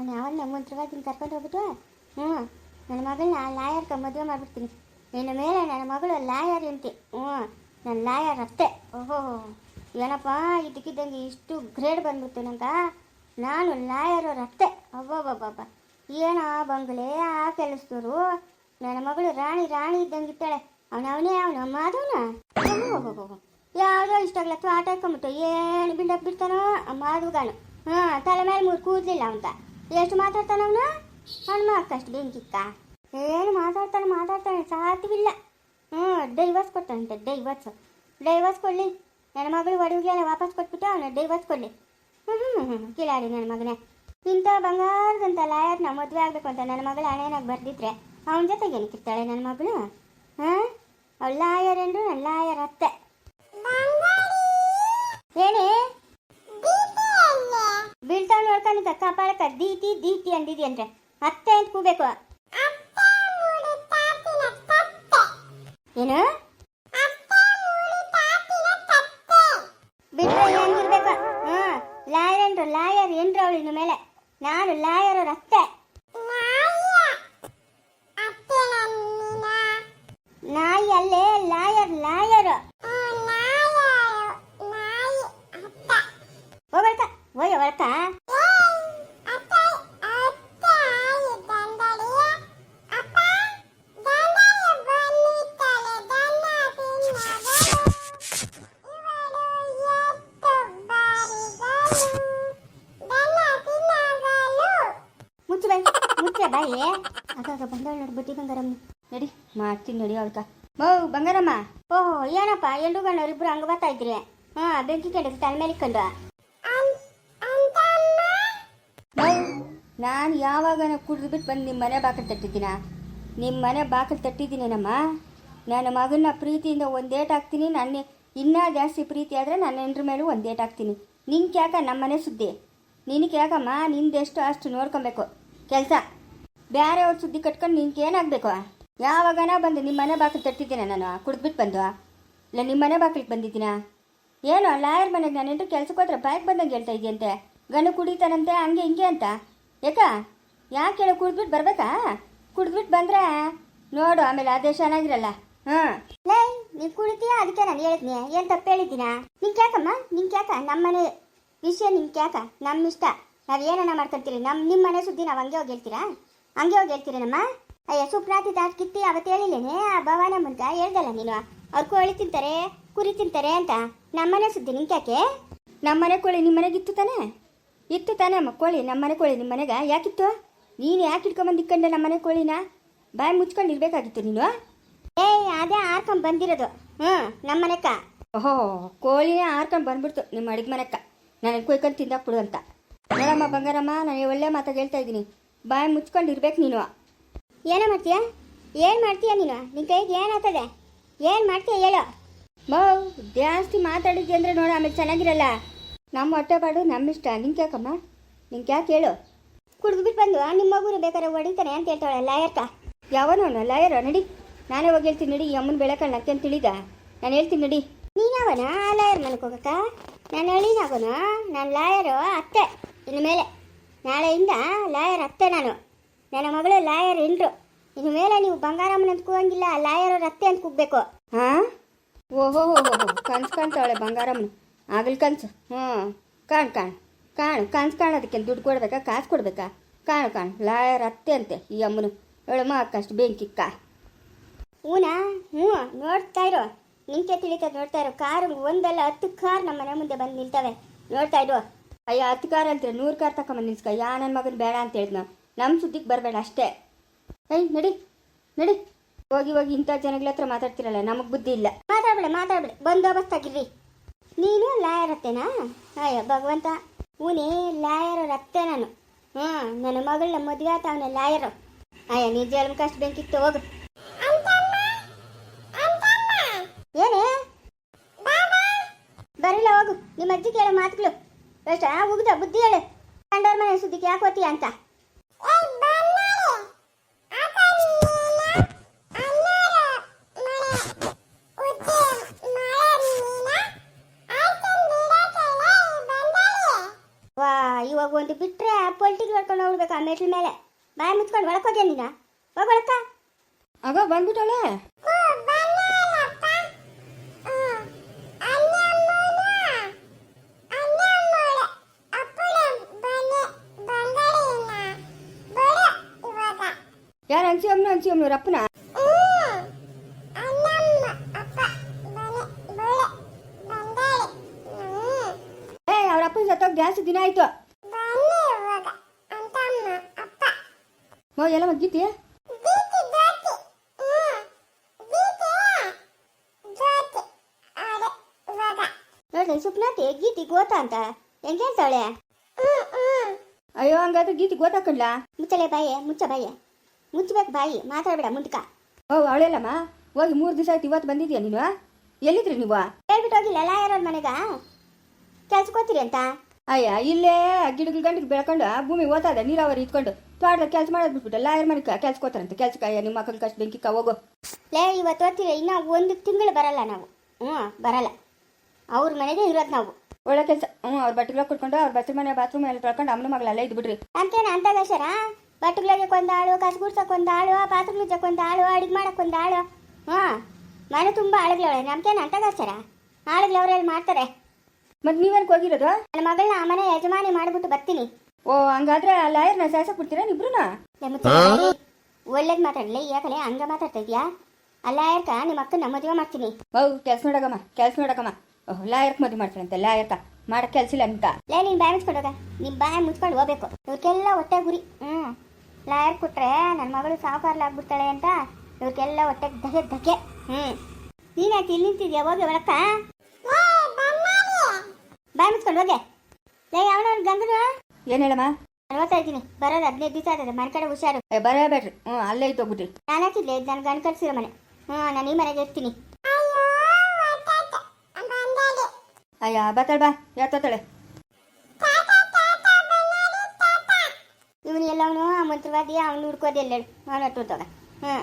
ಅವ್ನು ಯಾವನ್ನ ಮಂತ್ರವಾಗಿನ ಕರ್ಕೊಂಡು ಹೋಗ್ಬಿಟ್ಟು ಹ್ಞೂ. ನನ್ನ ಮಗಳನ್ನ ಲಾಯರ್ಗೆ ಮದುವೆ ಮಾಡಿಬಿಡ್ತೀನಿ. ನಿನ್ನ ಮೇಲೆ ನನ್ನ ಮಗಳು ಲಾಯರ್ ಎಂತಿ. ಹ್ಞೂ. ನನ್ನ ಲಾಯರ್ ಅತ್ತೆ. ಓಹೋ. ಏನಪ್ಪ ಇದಕ್ಕಿದ್ದಂಗೆ ಇಷ್ಟು ಗ್ರೇಡ್ ಬಂದ್ಬಿಡ್ತು ನಂಗೆ. ನಾನು ಲಾಯರ್ ಅತ್ತೆ. ಅಬ್ಬಬ್ಬಬ್ಬ ಏನೋ ಬಂಗ್ಲೆ, ಆ ಕೆಲಸದವರು. ನನ್ನ ಮಗಳು ರಾಣಿ ರಾಣಿ ಇದ್ದಂಗಿತ್ತಾಳೆ ಅವನ ಅವನೇ ಅವನ ಮಾಧವನ? ಯಾವುದೋ ಇಷ್ಟ ಆಗ್ಲ ಅಥವಾ ಆಟ ಹಾಕೊಂಬಿಟ್ಟು ಏನು ಬಿಲ್ಡಪ್ ಬಿಡ್ತಾನೋ ಮಾಧುಗಾನು. ಹಾಂ ತಲೆ ಮೇಲೆ ಮೂರು ಕೂದಲಿಲ್ಲ ಅಂತ ಎಷ್ಟು ಮಾತಾಡ್ತಾನ ಅವನು? ಹಣ್ಣು ಅಷ್ಟು ಬೆಂಕಿಕ್ಕ? ಏನು ಮಾತಾಡ್ತಾನೆ ಮಾತಾಡ್ತಾನೆ ಸಾಧ್ಯವಿಲ್ಲ. ಹ್ಞೂ ಡೈವರ್ಸ್ ಕೊಡ್ತಾನಂತೆ ಡೈವರ್ಸ್ ಡೈವರ್ಸ್ ಕೊಡಲಿ. ನನ್ನ ಮಗಳು ಒಡವಿಗೆಲ್ಲ ವಾಪಸ್ ಕೊಟ್ಬಿಟ್ಟು ಅವನು ಡೈವರ್ಸ್ ಕೊಡಲಿ. ಹ್ಞೂ ಹ್ಞೂ ಹ್ಞೂ ಕಿಲಾಡಿ ನನ್ನ ಮಗನೇ. ಇಂಥ ಬಂಗಾರದಂಥ ಲಾಯರ್ನ ಮದುವೆ ಆಗಬೇಕು ಅಂತ ನನ್ನ ಮಗಳು ಹಣೆನಾಗ ಬರೆದಿದ್ರೆ ಅವನ ಜೊತೆಗೆ ಏನಕ್ಕಿರ್ತಾಳೆ ನನ್ನ ಮಗಳು? ಹಾಂ? ಅವಳು ಲಾಯರ್ ಎಂದು ನನ್ನ ಲಾಯರ್ ಅತ್ತೆ. ಏನೇ? ಬೀಳ್ತಾವ್ ನೋಡ್ಕೊಂಡಿದ್ದ ಕಪಾಳಕ್ಕ ದೀತಿ ದೀತಿ ಅಂದಿದಿ ಅಂದ್ರೆ. ಅತ್ತೆ ಅಂತ ಕೂಬೇಕು ಏನು? ಬಿಟ್ರೆ ಹೆಂಗಿರ್ಬೇಕು? ಹ್ಮ್ ಲಾಯರ್ ಏನ್ರು ಲಾಯರ್ ಏನ್ರು ಅವಳು ಇನ್ನು ಮೇಲೆ. ನಾನು ಲಾಯರ್ ಅವ್ರ ಅತ್ತೆ. ನಾಯಿ ಅಲ್ಲೇ ಲಾಯರ್ ಲಾಯರ್ ಹೋಗ್ಬರ್ಕ ಮುಚ್ಚು ಬಾಯಿ ಆಗಾಗ ಬಂದವಳು ನೋಡಿ, ಬುಟ್ಟಿ ಬಂಗಾರಮ್ಮ. ನಡಿ ಮಾಡ್ತೀನಿ ನೋಡಿ ಅವಳ್ಕ ಓ ಬಂಗಾರಮ್ಮ. ಓಹೋ, ಏನಪ್ಪ, ಎಲ್ರು ಗಣ್ಣವ್ರು ಇಬ್ರು ಹಂಗ ಬರ್ತಾ ಇದ್ರಿ ಹಾ, ಬೆಂಕಿ ಕಂಡು ತಲೆ ಮೇಲೆ ಇಕ್ಕೊಂಡು. ನಾನು ಯಾವಾಗ ಕುಡಿದ್ಬಿಟ್ಟು ಬಂದು ನಿಮ್ಮ ಮನೆ ಬಾಕಲು ತಟ್ಟಿದ್ದೀನ? ನಿಮ್ಮ ಮನೆ ಬಾಕಲು ತಟ್ಟಿದ್ದೀನೇನಮ್ಮ? ನನ್ನ ಮಗನ ಪ್ರೀತಿಯಿಂದ ಒಂದೇಟ್ ಹಾಕ್ತೀನಿ, ನನ್ನ ಇನ್ನೂ ಜಾಸ್ತಿ ಪ್ರೀತಿ ಆದರೆ ನನ್ನ ಹೆಂಡ್ರ ಮೇಲೂ ಒಂದೇಟ್ ಹಾಕ್ತೀನಿ. ನಿಂಗೆ ಯಾಕ ನಮ್ಮ ಮನೆ ಸುದ್ದಿ? ನಿನಗೆ ಯಾಕಮ್ಮ ನಿಂದೆಷ್ಟು ಅಷ್ಟು ನೋಡ್ಕೊಬೇಕು? ಕೆಲಸ? ಬೇರೆಯವ್ರ ಸುದ್ದಿ ಕಟ್ಕೊಂಡು ನಿನಗೆ ಏನಾಗಬೇಕು? ಯಾವಾಗನ ಬಂದು ನಿಮ್ಮ ಮನೆ ಬಾಕಲು ತಟ್ಟಿದ್ದೀನ ನಾನು ಕುಡಿದ್ಬಿಟ್ಟು ಬಂದು? ಇಲ್ಲ ನಿಮ್ಮ ಮನೆ ಬಾಕಲಿಗೆ ಬಂದಿದ್ದೀನ? ಏನೋ, ಲಾಯರ್ ಮನೆಗೆ ನಾನು ಎಂಟು ಕೆಲ್ಸಕ್ಕೆ ಹೋದ್ರೆ ಬಂದಂಗೆ ಹೇಳ್ತಾ ಇದೆಯಂತೆ? ಗಣ ಕುಡಿತಾನಂತೆ, ಹಂಗೆ ಹಿಂಗೆ ಅಂತ? ಯಾಕ? ಯಾಕೆ ಕೇಳು ಕುಡಿದ್ಬಿಟ್ಟು ಬರ್ಬೇಕಾ? ಕುಡಿದ್ಬಿಟ್ಟು ಬಂದ್ರೆ ನೋಡು, ಆಮೇಲೆ ಅದೇ ಚೆನ್ನಾಗಿರಲ್ಲ. ಹಾಂ ಲೇ, ನೀವು ಕುಡಿತೀಯ? ಅದಕ್ಕೆ ನಾನು ಹೇಳಿದ್ನಿ. ಏನು ತಪ್ಪು ಹೇಳಿದ್ದೀನ ನಿಂಗೆ ಯಾಕಮ್ಮ? ನಿಂಗೆ ಯಾಕ? ನಮ್ಮ ಮನೆ ವಿಷಯ ನಿಂಗೆ ಯಾಕ? ನಮ್ಮ ಇಷ್ಟ. ನಾವು ಏನನ್ನ ಮಾಡ್ಕೊಂತೀರಿ ನಮ್ಮ ನಿಮ್ಮ ಮನೆ ಸುದ್ದಿ ನಾವು ಹಂಗೆ ಹೋಗಿ ಹೇಳ್ತೀರಾ? ಹಂಗೆ ಹೋಗಿ ಹೇಳ್ತೀರೇನಮ್ಮ? ಅಯ್ಯ, ಸುಪ್ರಾತಿ ದಾಟ್ ಕಿತ್ತಿ ಅವತ್ತು ಹೇಳಿಲ್ಲೇನೆ? ಆ ಭವಾನ ಮುಂತ ಹೇಳ್ದಲ್ಲ ನೀನು? ಅವ್ರು ಕೋಳಿ ತಿಂತಾರೆ, ಕುರಿ ತಿಂತಾರೆ ಅಂತ. ನಮ್ಮನೆ ಸುದ್ದಿ ನಿಂಗೆ ಯಾಕೆ? ನಮ್ಮನೆ ಕೋಳಿ ನಿಮ್ಮ ಮನೆಗೆ ಇತ್ತು ತಾನೇ? ಇತ್ತು ತಾನೇ ಅಮ್ಮ ಕೋಳಿ ನಮ್ಮನೆ ಕೋಳಿ ನಿಮ್ಮ ಮನೆಗೆ? ಯಾಕಿತ್ತು? ನೀನು ಯಾಕೆ ಇಟ್ಕೊಂಬಂದು ನಮ್ಮ ನಮ್ಮನೆ ಕೋಳಿನ? ಬಾಯಿ ಮುಚ್ಕೊಂಡು ಇರ್ಬೇಕಾಗಿತ್ತು ನೀನು? ಏ ಅದೇ ಆರ್ಕೊಂಡ್ ಬಂದಿರೋದು. ಹ್ಞೂ ನಮ್ಮನೆಕ್ಕ ಓಹೋ ಕೋಳಿನೇ ಆರ್ಕೊಂಡು ಬಂದ್ಬಿಡ್ತು ನಿಮ್ಮ ಅಡಿಗೆ ಮನೆಕ್ಕ ನಾನು ಕೊಯ್ಕೊಂಡು ತಿಂದಾಕ್ಬಿಡು ಅಂತ. ನೋಡಮ್ಮ ಬಂಗಾರಮ್ಮ ನಾನು ಒಳ್ಳೆ ಮಾತಾಗ ಹೇಳ್ತಾ ಇದ್ದೀನಿ. ಬಾಯಿ ಮುಚ್ಕೊಂಡು ಇರ್ಬೇಕು ನೀನು. ಏನೋ ಮಾಡ್ತೀಯ? ಏನು ಮಾಡ್ತೀಯ ನೀನು? ನಿನ್ನ ಕೈಗೆ ಏನಾಗ್ತದೆ? ಏನು ಮಾಡ್ತೀಯ ಹೇಳು. ಮೌ ಜಾಸ್ತಿ ಮಾತಾಡಿದ್ದೆ ಅಂದರೆ ನೋಡು ಆಮೇಲೆ ಚೆನ್ನಾಗಿರಲ್ಲ. ನಮ್ಮ ಹೊಟ್ಟೆ ಪಾಡು ನಮ್ಮಿಷ್ಟ. ನಿಂಗೆ ಯಾಕಮ್ಮ? ನಿಂಗೆ ಯಾಕೆ ಹೇಳು? ಕುಡಿದ್ಬಿಟ್ಟು ಬಂದು ನಿಮ್ಮ ಮಗುರು ಬೇಕಾದ್ರೆ ಹೊಡಿತಾನೆ ಅಂತ ಹೇಳ್ತಾಳೆ ಲಾಯರ್ಕ ಯಾವನೋ ಲಾಯರ? ನಡಿ. ನಾನೇ ಹೋಗಿ ಹೇಳ್ತೀನಿ ನಡಿ ಅಮ್ಮನ ಬೆಳಕಣ್ಣ ಅಂತ ತಿಳಿದ. ನಾನು ಹೇಳ್ತೀನಿ ನಡಿ. ನೀನವನ ಲಾಯರ್ ಮನೆಗೆ ಹೋಗಕ್ಕ? ನಾನು ಹೇಳಿನಾಗೋನ ನಾನು ಲಾಯರು? ಅತ್ತೆ. ಇನ್ನು ಮೇಲೆ. ನಾಳೆಯಿಂದ ಲಾಯರ್ ಅತ್ತೆ ನಾನು. ನನ್ನ ಮಗಳು ಲಾಯರ್ ಇಂಡ್ರು ಇನ್ನು ಮೇಲೆ ನೀವು ಬಂಗಾರಮ್ಮನ ಅಂತ ಕೂಗಂಗಿಲ್ಲ ಲಾಯರ್ ಅವ್ರ ಅತ್ತೆ ಅಂತ ಕೂಗ್ಬೇಕು. ಹಾಂ ಓಹೋ ಕನ್ಸು ಕಾಣ್ತಾವಳೆ ಬಂಗಾರಮ್ಮನ. ಆಗಲ್ ಕನ್ಸು ಹ್ಞೂ ಕಾಣು ಕಾಣು. ಕಾಣು ಕನ್ಸು ಕಾಣೋದಕ್ಕೆ ದುಡ್ಡು ಕೊಡ್ಬೇಕಾ? ಕಾಸು ಕೊಡ್ಬೇಕಾ? ಕಾಣು ಕಾಣು. ಲಾಯರ್ ಅತ್ತೆ ಅಂತೆ ಈ ಅಮ್ಮನು. ಹೇಳಮ್ಮ ಅಕ್ಕಷ್ಟು ಬೆಂಕಿಕ್ಕ ಹೂನಾ ಹ್ಞೂ. ನೋಡ್ತಾ ಇರೋ. ನಿಂಕೆ ತಿಳಿತದೆ ನೋಡ್ತಾ ಇರೋ. ಕಾರು ಒಂದಲ್ಲ ಹತ್ತು ಕಾರ್ ನಮ್ಮ ಮನೆ ಮುಂದೆ ಬಂದು ನಿಲ್ತವೆ. ನೋಡ್ತಾ ಇರೋ ಅಯ್ಯ ಹತ್ತು ಕಾರ್ ಅಂತೀರ ನೂರು ಕಾರ್ ತಗೊಂಬಂದು ನಿಲ್ಸ್ಕ. ಯಾ ನನ್ನ ಮಗನ ಬೇಡ ಅಂತ ಹೇಳಿದ್ನ ನಮ್ಮ ಸುದ್ದಿಗೆ ಬರಬೇಡ ಅಷ್ಟೇ. ಏಯ್ ನಡಿ. ನಡಿ. ಹೋಗಿ ಹೋಗಿ ಇಂಥ ಜನಗಳ ಹತ್ರ ಮಾತಾಡ್ತಿರಲ್ಲ. ನಮಗೆ ಬುದ್ಧಿ ಇಲ್ಲ. ಮಾತಾಡ್ಬೇಡ ಮಾತಾಡ್ಬೇಡ. ಬಂದೋಬಸ್ತ್ ಆಗಿರ್ರಿ. ನೀನು ಲಾಯರ್ ಅತ್ತೇನಾ ಅಯ್ಯೋ, ಭಗವಂತ. ಊನೇ ಲಾಯರ್ ಅತ್ತೆ ನಾನು. ಹ್ಞೂ, ನನ್ನ ಮಗಳ ಮದುವೆ ಆತ ಅವನ ಲಾಯರು. ಅಯ್ಯ, ನಿಜ ಕಷ್ಟ ಬೆಂಕಿತ್ತು, ಹೋಗು. ಏನೇ? ಬರಿಲ್ಲ, ಹೋಗು. ನಿಮ್ಮ ಅಜ್ಜಿ ಕೇಳೋ ಮಾತುಗಳು. ಅಷ್ಟ ಉಗ್ದ ಬುದ್ಧಿ ಹೇಳು. ಕಂಡವ್ರ ಮನೆ ಸುದ್ದಿಗೆ ಯಾಕೆ ಹೋಗ್ತೀಯ ಅಂತ? ವಾ ಹೊಡ್ಕೊಂಡು ಹೋಗ್ಬೇಕು ಆ ಮೆಟ್ಲ ಮೇಲೆ. ಬಾಯಿ ಮುಚ್ಕೊಂಡು ಒಳಕೋದ್ಯ ನೀನ? ಹೋಗೊಳಕ್ಕ ಆಗ ಬಂದ್ಬಿಟ್ಟಳೆ. ಯಾರು ಅನ್ಸಿ ಅಮ್ಮನ ಅನ್ಸಿ ಅಮ್ಮನವ್ರ ಅಪ್ಪನ? ಅವ್ರ ಅಪ್ಪನ ಸತ್ತೋಗಿ ಜಾಸ್ತಿ ದಿನ ಆಯ್ತು. ಮೋ ಎಲ್ಲ ಮಗ್ಗಿದ್ದೀಯ ನೋಡ್ರಿ ಸುಪ್ನಾತಿ ಗೀತಿ ಗೋತಾ ಅಂತ. ಹೆಂಗೆ ಹೇಳ್ತಾವಳೆ ಅಯ್ಯೋ ಹಂಗಾದ್ರೆ ಗೀತಿ ಗೊತ್ತಾಕಂಡ್ಲ ಮುಚ್ಚಲೆ ಬಾಯಿ ಮುಚ್ಚ ಬಾಯಿ. ಮುಚ್ಚಬೇಕು ಬಾಯಿ ಮಾತಾಡ್ಬೇಡ ಮುಂದ್ಕ. ಓ ಅವಳೆಲ್ಲಮ್ಮ ಹೋಗಿ ಮೂರು ದಿವಸ ಆಯ್ತು ಇವತ್ತು ಬಂದಿದ್ಯಾ ನೀನು? ಎಲ್ಲಿದ್ರಿ ನೀವು? ಹೇಳ್ಬಿಟ್ಟು ಹೋಗಿಲ್ಲ ಲಾಯರ್ ಮನೆಗ? ಕೆಲ್ಸಕ್ಕೋತೀರಿ ಅಂತ? ಅಯ್ಯ ಇಲ್ಲೇ ಗಿಡಗಳ ಗಂಟಿಗೆ ಬೆಳ್ಕೊಂಡು ಭೂಮಿ ಓದಾದ ನೀರಾವರಿ ಇಟ್ಕೊಂಡು. ತೋಟದಾಗ ಕೆಲಸ ಮಾಡೋದು ಬಿಟ್ಬಿಟ್ಟು ಲಾಯರ್ ಮನೆ ಕೆಲ್ಸಕ್ಕೆ ಹೋಗ್ತಾರಂತೆ. ಕೆಲ್ಸಕ್ಕೆ ನಿಮ್ಮ ಮಕ್ಕಳ ಕಷ್ಟ ಬೆಂಕಿ ಹೋಗೋ. ಲೇ ಇವತ್ತು ಓದ್ತೀರಿ ಇನ್ನೂ ಒಂದು ತಿಂಗಳು ಬರಲ್ಲ ನಾವು. ಹ್ಞೂ ಬರಲ್ಲ. ಅವ್ರ ಮನೆಗೆ ಇರೋದು ನಾವು. ಒಳ್ಳೆ ಕೆಲಸ. ಹ್ಞೂ ಅವ್ರ ಬಟ್ಟೆಗಳ ಕೊಟ್ಕೊಂಡು ಅವ್ರ ಬಸ್ ಮನೆ ಬಾತ್ರೂಮ್ ಎಲ್ಲ ತೊಳ್ಕೊಂಡು ಅಮ್ಮನ ಮಗಳಲ್ಲ ಇದು ಬಿಡ್ರಿ ಅಂತೇನ ಅಂತಗಶರ ಬಟ್ಟೆಗಳಿಗೆ ಒಂದು ಆಳು ಕಸ ಗುಡ್ಸಕ್ಕೆ ಒಂದು ಆಳು ಬಾತ್ರೂಮ್ ಮುಚ್ಚಕ್ಕೆ ಒಂದು ಆಳು ಅಡಿಗೆ ಮಾಡಕ್ಕೆ ಒಂದು ಆಳು ಹ್ಞೂ ಮನೆ ತುಂಬ ಆಳುಗಳವಳೆ. ನಮ್ಗೇನು ಅಂತ ಆಳುಗಳು ಆಳುಗಳವ್ರೆಲ್ಲ ಮಾಡ್ತಾರೆ. ಮತ್ತೆ ನೀವೇನಕ್ಕೆ ಹೋಗಿರೋದು? ನನ್ನ ಮಗಳನ್ನ ಆ ಮನೆ ಯಜಮಾನಿ ಮಾಡಿಬಿಟ್ಟು ಬರ್ತೀನಿ. ಓ ಹಂಗಾದ್ರೆ ಆ ಲಾಯರ್ನ ಸಾಯ್ಸಕ್ ಬಿಡ್ತೀರಾ ಇಬ್ರುನಾ ಒಳ್ಳೇದ್ ಮಾತಾಡ್ಲಿ ಯಾಕಲೆ ಹಂಗ ಮಾತಾಡ್ತಾ ಆ ಲಾಯರ್ಕ ನಿಮ್ಮ ನಿಮ್ಮ ನಮ್ಮ ಮದುವೆ ಮಾಡ್ತೀನಿ. ಓ ಕೆಲ್ಸ ನೋಡಕಮ್ಮ ಕೆಲ್ಸ ನೋಡಕಮ್ಮ ಓಹ್ ಲಾಯರ್ಕ್ ಮದುವೆ ಮಾಡ್ತಾರಂತೆ ಲಾಯರ್ಕ. ಮಾಡಕ್ ಕೆಲ್ಸ ಇಲ್ಲ ಅಂತ. ಲೇ ನೀನ್ ಬಾಯಿ ಮುಚ್ಕೊಂಡೋಗ. ನಿಮ್ ಬಾಯ್ ಮುಚ್ಕೊಂಡು ಹೋಗ್ಬೇಕು. ಇವ್ರಿಗೆಲ್ಲ ಹೊಟ್ಟೆ ಗುರಿ. ಹ್ಮ್. ಲಾಯರ್ ಕೊಟ್ರೆ ನನ್ನ ಮಗಳು ಸಾವುಕಾರ್ಲಾಗ್ಬಿಡ್ತಾಳೆ ಅಂತ ಇವ್ರಿಗೆಲ್ಲ ಹೊಟ್ಟೆಗೆ ಧಕೆ ಧಗೆ. ಹ್ಞೂ ಯಾಕೆ ಇಲ್ಲಿ ನಿಂತಿದ್ಯಾ? ಹೋಗಿ ಒಳಕ್ಕ. ಬಾಯ್ ಮುಚ್ಕೊಂಡು ಹೋಗೆ. ಲೇ ಅವನ ಗಂಗನು ಏನ್ ಹೇಳಮ್ಮ? ನಾನು ಓದ್ತಾ ಇದ್ದೀನಿ. ಬರೋದು ಹದಿನೈದು ದಿವಸ ಆಗಿದೆ ಮನೆ ಕಡೆ ಹುಷಾರು. ಏ ಬರಬೇಡ್ರಿ ಹ್ಞೂ ಅಲ್ಲೇ ಇತ್ತು ಹೋಗ್ಬಿಟ್ರಿ ನಾನು ಹಾಕಿದ್ಲೆ ನನ್ನ ಗಂಡು ಕಳ್ಸಿರೋ ಮನೆ. ಹ್ಞೂ ನಾನು ಈ ಮನೆಗೆ ಇರ್ತೀನಿ. ಅಯ್ಯ ಬತ್ತಾಳ ಬಾ ಯಾತಾಳೆ ಇವನು ಎಲ್ಲವನು? ಆ ಮಂತ್ರವಾದಿ ಅವನು ಹುಡ್ಕೋದು ಎಲ್ಲ ಅವನು ಹೊಟ್ಟುತ್ತೋಗ ಹ್ಞೂ